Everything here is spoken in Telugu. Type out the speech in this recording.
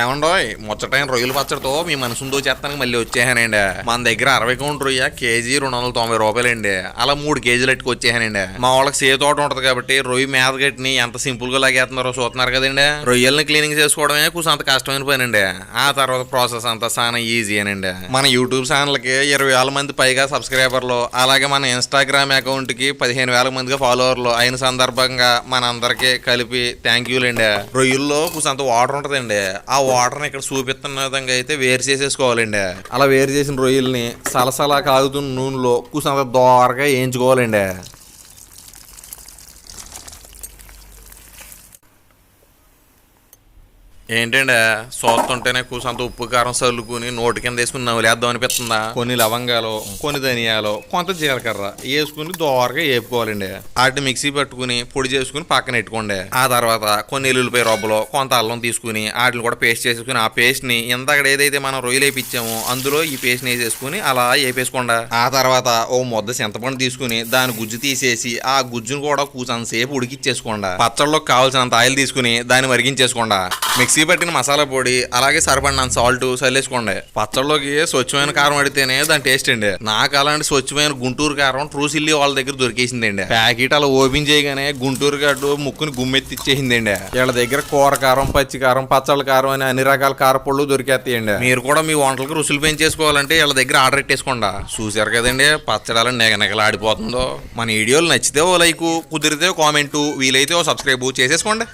ఏమండోయ్ ముచ్చటైన రొయ్యల పచ్చడితో మీ మనసుందో చేస్తానికి మళ్ళీ వచ్చేసానండి. మన దగ్గర అరవై కౌంట్ రొయ్య కేజీ రెండు వందల తొంభై రూపాయలండి. అలా మూడు కేజీలు ఎట్టుకు వచ్చేసానండి. మా వాళ్ళకి సే తోట ఉంటది కాబట్టి రొయ్య మీద గట్టిని ఎంత సింపుల్గా లాగేస్తున్నారో చూస్తున్నారు కదండి. రొయ్యల్ని క్లీనింగ్ చేసుకోవడమే కొంచెం అంత కష్టమైన పనండి. ఆ తర్వాత ప్రాసెస్ అంతా చాలా ఈజీ అనండి మన యూట్యూబ్ ఛానల్కి ఇరవై వేల మంది పైగా సబ్స్క్రైబర్లు అలాగే మన ఇన్స్టాగ్రామ్ అకౌంట్కి పదిహేను వేల మందిగా ఫాలోవర్లు అయిన సందర్భంగా మన అందరికి కలిపి థ్యాంక్ యూలండి రొయ్యల్లో కొంచెం అంత వాటర్ ఉంటుందండి. ఆ వాటర్ని ఇక్కడ చూపిస్తున్న విధంగా అయితే వేరు చేసేసుకోవాలండి. అలా వేరు చేసిన రొయ్యల్ని సలసలా కాగుతున్న నూనెలో కూసంత దోరగా వేయించుకోవాలండి. ఏంటండి? చూస్తుంటేనే కూసంత ఉప్పు కారం చల్లుకుని నోటి కింద వేసుకుని నవ్వులేద్దాం అనిపిస్తుందా? కొన్ని లవంగాలు కొన్ని ధనియాలు కొంత జీలకర్ర వేసుకుని దోరగా వేపుకోవాలండి. వాటిని మిక్సీ పట్టుకుని పొడి చేసుకుని పక్కన పెట్టుకోండి. ఆ తర్వాత కొన్ని ఎల్లుల్లిపాయ రొబ్బలు కొంత అల్లం తీసుకుని వాటిని కూడా పేస్ట్ చేసుకుని ఆ పేస్ట్ని ఇందాక ఏదైతే మనం రొయ్యలు వేపించామో అందులో ఈ పేస్ట్ని వేసేసుకుని అలా వేపేసుకోండి. ఆ తర్వాత ఓ ముద్ద చింతపండు తీసుకుని దాని గుజ్జు తీసేసి ఆ గుజ్జును కూడా కూసంత సేపు ఉడికిచ్చేసుకోండి. పచ్చళ్ళలో కావాల్సినంత ఆయిల్ తీసుకుని దాన్ని మరిగించేసుకోండి. మిక్సీ పట్టిన మసాలా పొడి అలాగే సరిపడినంత సాల్ట్ చల్లేసుకోండి. పచ్చళ్ళలోకి స్వచ్ఛమైన కారం పడితేనే దాని టేస్ట్ అండి. నాకు అలాంటి స్వచ్ఛమైన గుంటూరు కారం ట్రూ సిల్లీ వాళ్ళ దగ్గర దొరికేసిందండి. ప్యాకెట్ అలా ఓపెన్ చేయగానే గుంటూరు గడ్డు ముక్కుని గుమ్మెత్తిచ్చేసిందండి. వీళ్ళ దగ్గర కూర కారం పచ్చి కారం పచ్చళ్ళ కారం అని అన్ని రకాల కారపళ్ళు దొరికేస్తాయండి. మీరు కూడా మీ వంటలకు రుసులు పెంచేసుకోవాలంటే వీళ్ళ దగ్గర ఆర్డర్ పెట్టేసుకోండి. చూసారు కదండి పచ్చడాలు నెగ నెగలాడిపోతుందో మన వీడియోలు నచ్చితే ఓ లైక్ కుదిరితే కామెంటు వీలైతే ఓ సబ్స్క్రైబ్ చేసేసుకోండి.